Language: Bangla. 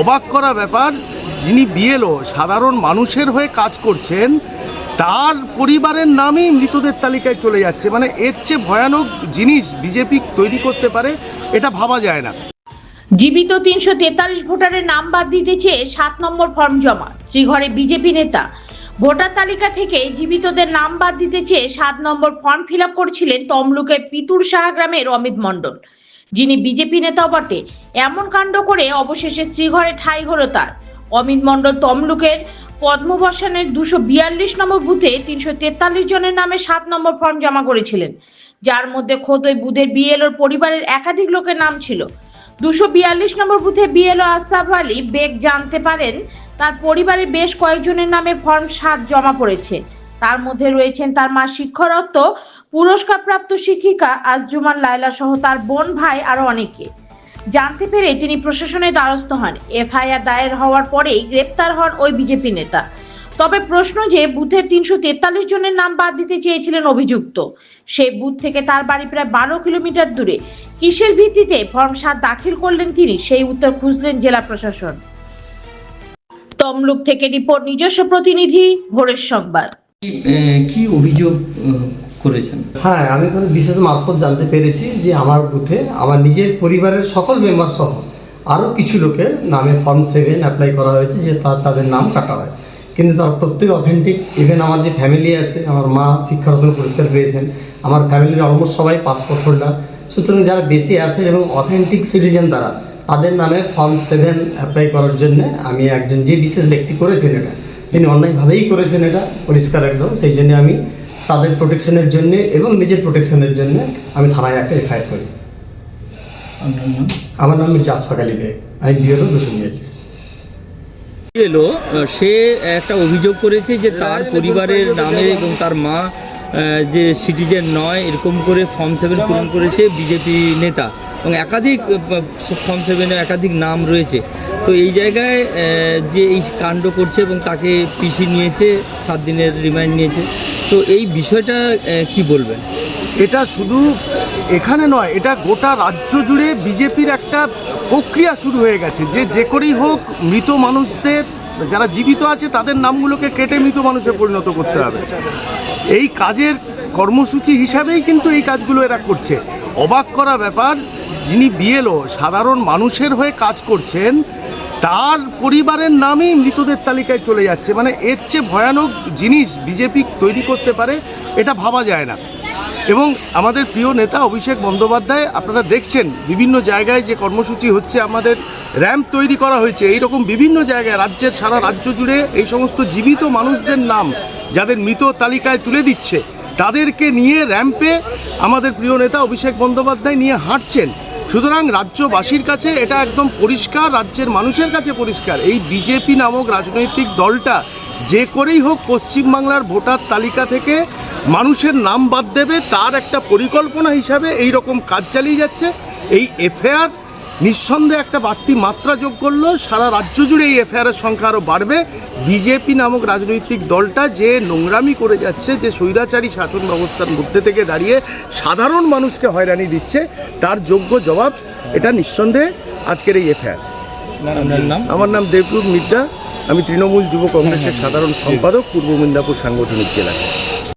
অবাক করা ব্যাপার, যিনি বিএলও, সাধারণ মানুষের হয়ে কাজ করছেন, তার পরিবারের নামেই মৃতদের তালিকায় চলে যাচ্ছে। মানে এর চেয়ে ভয়ানক জিনিস বিজেপি তৈরি করতে পারে, এটা ভাবা যায় না। জীবিত তিনশো তেতাল্লিশ ভোটারের নাম বাদ দিতে চেয়ে সাত নম্বর ফর্ম জমা, শ্রীঘরে বিজেপি নেতা। ভোটার তালিকা থেকে জীবিতদের নাম বাদ দিতে চেয়ে সাত নম্বর ফর্ম ফিল করছিলেন তমলুকের পিতুর সাহা গ্রামের অমিত মণ্ডল। যিনি বিজেপি নেতাও বটে, এমন কাণ্ড করে অবশেষে শ্রীঘরে ঠাঁই হলো তার। অমিত মণ্ডল তমলুকের পদ্মবসানের দুশো বিয়াল্লিশ নম্বর বুথে তিনশো তেতাল্লিশ জনের নামে সাত নম্বর ফর্ম জমা করেছিলেন, যার মধ্যে খোদ ওই বুথের বিএলওর পরিবারের একাধিক লোকের নাম ছিল। দুশো বিয়াল্লিশ নম্বর বুথে বিএলও আসাফ আলী বেগ জানতে পারেন, তার পরিবারের বেশ কয়েকজনের নামে ফর্ম সাত জমা পড়েছে। তার মধ্যে রয়েছেন তার মা শিক্ষরত্ব পুরস্কারপ্রাপ্ত শিক্ষিকা আজজুমান লায়লা সহ তার বোন ভাই আরও অনেকে। জানতে পেরে তিনি প্রশাসনের দ্বারস্থ হন। এফআইআর দায়ের হওয়ার পরেই গ্রেপ্তার হন ওই বিজেপি নেতা। তবে প্রশ্ন যে বুথের তিনশো তেতাল্লিশ জনের নাম বাদ দিতে চেয়েছিলেন অভিযুক্ত। সেই বুথ থেকে তার বাড়ি প্রায় বারো কিলোমিটার দূরে। কিসের ভিত্তিতে ফর্ম সাত দাখিল করলেন তিনি? সেই উত্তর খুঁজলেন জেলা প্রশাসন। তমলুক থেকে রিপোর্ট, নিজস্ব প্রতিনিধি, ভোরের সংবাদ। কি- অভিযোগ করেছেন। হ্যাঁ আমি কোনো বিশেষ মারফত জানতে পেরেছি যে আমার বুথে আমার নিজের পরিবারের সকল মেম্বার সহ আরও কিছু লোকের নামে ফর্ম সেভেন অ্যাপ্লাই করা হয়েছে যে তার, তাদের নাম কাটা হয়। কিন্তু তার প্রত্যেক অথেন্টিক ইভেন আমার যে ফ্যামিলি আছে, আমার মা শিক্ষারত্ন পুরস্কার পেয়েছেন, আমার ফ্যামিলির অলমোস্ট সবাই পাসপোর্ট হোল্ডার সুতরাং যারা বেঁচে আছেন এবং অথেন্টিক সিটিজেন তারা, তাদের নামে ফর্ম সেভেন অ্যাপ্লাই করার জন্য আমি একজন যে বিশেষ ব্যক্তি করেছেন এটা, তিনি অন্যায়ভাবেই করেছেন এটা, পরিষ্কার একদম, সেই জন্য আমি তাদের প্রোটেকশনের জন্য এবং নিজের প্রোটেকশনের জন্য আমি থানায় একটা এফআইআর করি। আমার নাম মির্জা আশফাক আলী বেগ। আমি বিএলও দুশো বিয়াল্লিশ এলো? সে একটা অভিযোগ করেছে যে তার পরিবারের নামে এবং তার মা যে সিটিজেন নয় এরকম করে ফর্ম সেভেন পূরণ করেছে বিজেপি নেতা। এবং একাধিক ফর্ম সেভেনে একাধিক নাম রয়েছে। তো এই জায়গায় যে এই কাণ্ড করছে এবং তাকে পিসি নিয়েছে, সাত দিনের রিমাইন্ড নিয়েছে, তো এই বিষয়টা কি বলবেন? এটা শুধু এখানে নয়, এটা গোটা রাজ্য জুড়ে বিজেপির একটা প্রক্রিয়া শুরু হয়ে গেছে। যে যে করেই হোক, মৃত মানুষদের, যারা জীবিত আছে, তাদের নামগুলোকে কেটে মৃত মানুষে পরিণত করতে হবে। এই কাজের কর্মসূচি হিসাবেই কিন্তু এই কাজগুলো এরা করছে। অবাক করা ব্যাপার, যিনি বিএলও সাধারণ মানুষের হয়ে কাজ করছেন, তার পরিবারের নামেই মৃতদের তালিকায় চলে যাচ্ছে। মানে এর চেয়ে ভয়ানক জিনিস বিজেপি তৈরি করতে পারে, এটা ভাবা যায় না। এবং আমাদের প্রিয় নেতা অভিষেক বন্দ্যোপাধ্যায়, আপনারা দেখছেন, বিভিন্ন জায়গায় যে কর্মসূচি হচ্ছে, আমাদের র্যাম্প তৈরি করা হয়েছে। এই রকম বিভিন্ন জায়গায় রাজ্যের সারা রাজ্য জুড়ে এই সমস্ত জীবিত মানুষদের নাম যাদের মৃত তালিকায় তুলে দিচ্ছে তাদেরকে নিয়ে র্যাম্পে আমাদের প্রিয় নেতা অভিষেক বন্দ্যোপাধ্যায় নিয়ে হাঁটছেন। সুতরাং রাজ্যবাসীর কাছে এটা একদম পরিষ্কার, রাজ্যের মানুষের কাছে পরিষ্কার। এই বিজেপি নামক রাজনৈতিক দলটা যে করেই হোক পশ্চিমবাংলার ভোটার তালিকা থেকে মানুষের নাম বাদ দেবে, তার একটা পরিকল্পনা হিসাবে এই রকম কাজ চালিয়ে যাচ্ছে। এই এফআইআর নিঃসন্দেহে একটা বাড়তি মাত্রা যোগ করল। সারা রাজ্য জুড়ে এই এফআইআরের সংখ্যা আরও বাড়বে। বিজেপি নামক রাজনৈতিক দলটা যে নোংরামি করে যাচ্ছে যে স্বৈরাচারী শাসন ব্যবস্থার মধ্যে থেকে দাঁড়িয়ে সাধারণ মানুষকে হয়রানি দিচ্ছে তার যোগ্য জবাব এটা নিঃসন্দেহে আজকের এই এফআইআর। আমার নাম দেবরূপ মিদ্যা। আমি তৃণমূল যুব কংগ্রেসের সাধারণ সম্পাদক পূর্ব মেদিনীপুর সাংগঠনিক জেলা।